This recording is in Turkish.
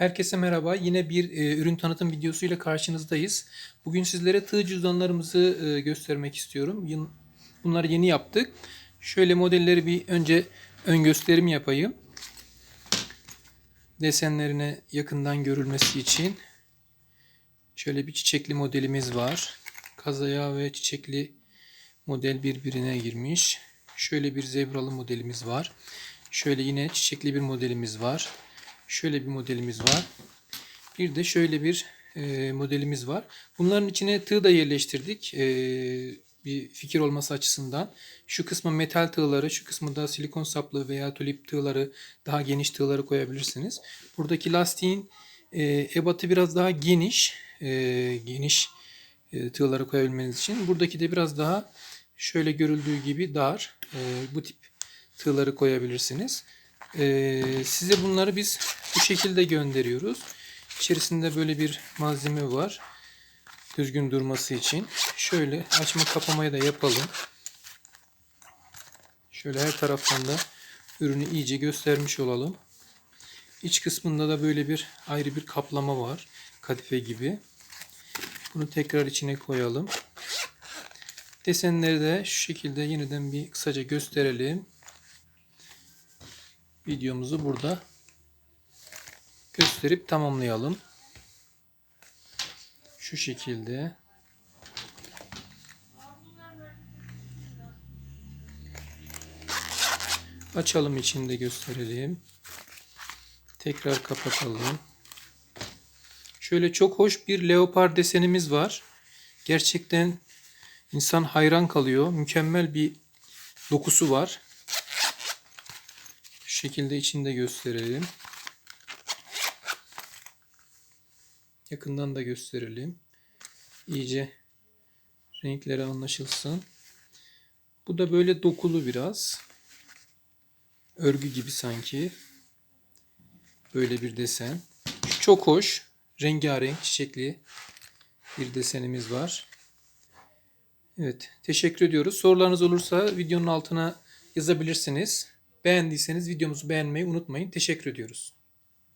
Herkese merhaba. Yine bir e, ürün tanıtım videosuyla karşınızdayız. Bugün sizlere tığ cüzdanlarımızı e, göstermek istiyorum. Bunları yeni yaptık. Şöyle modelleri bir önce ön gösterim yapayım. Desenlerine yakından görülmesi için. Şöyle bir çiçekli modelimiz var. Kazaya ve çiçekli model birbirine girmiş. Şöyle bir zebralı modelimiz var. Şöyle yine çiçekli bir modelimiz var. Şöyle bir modelimiz var. Bir de şöyle bir e, modelimiz var. Bunların içine tığ da yerleştirdik. E, bir fikir olması açısından. Şu kısmı metal tığları, şu kısmı da silikon saplı veya tulip tığları, daha geniş tığları koyabilirsiniz. Buradaki lastiğin e, ebatı biraz daha geniş. E, geniş e, tığları koyabilmeniz için. Buradaki de biraz daha şöyle görüldüğü gibi dar. E, bu tip tığları koyabilirsiniz. E, size bunları biz bu şekilde gönderiyoruz. İçerisinde böyle bir malzeme var. Düzgün durması için. Şöyle açma kapamayı da yapalım. Şöyle her taraftan da ürünü iyice göstermiş olalım. İç kısmında da böyle bir ayrı bir kaplama var. Kadife gibi. Bunu tekrar içine koyalım. Desenleri de şu şekilde yeniden bir kısaca gösterelim. Videomuzu burada gösterip tamamlayalım. Şu şekilde. Açalım içinde gösterelim. Tekrar kapatalım. Şöyle çok hoş bir leopar desenimiz var. Gerçekten insan hayran kalıyor. Mükemmel bir dokusu var. Şu şekilde içinde gösterelim. Yakından da gösterelim. İyice renkleri anlaşılsın. Bu da böyle dokulu biraz. Örgü gibi sanki. Böyle bir desen. Çok hoş. Rengarenk, çiçekli bir desenimiz var. Evet, teşekkür ediyoruz. Sorularınız olursa videonun altına yazabilirsiniz. Beğendiyseniz videomuzu beğenmeyi unutmayın. Teşekkür ediyoruz.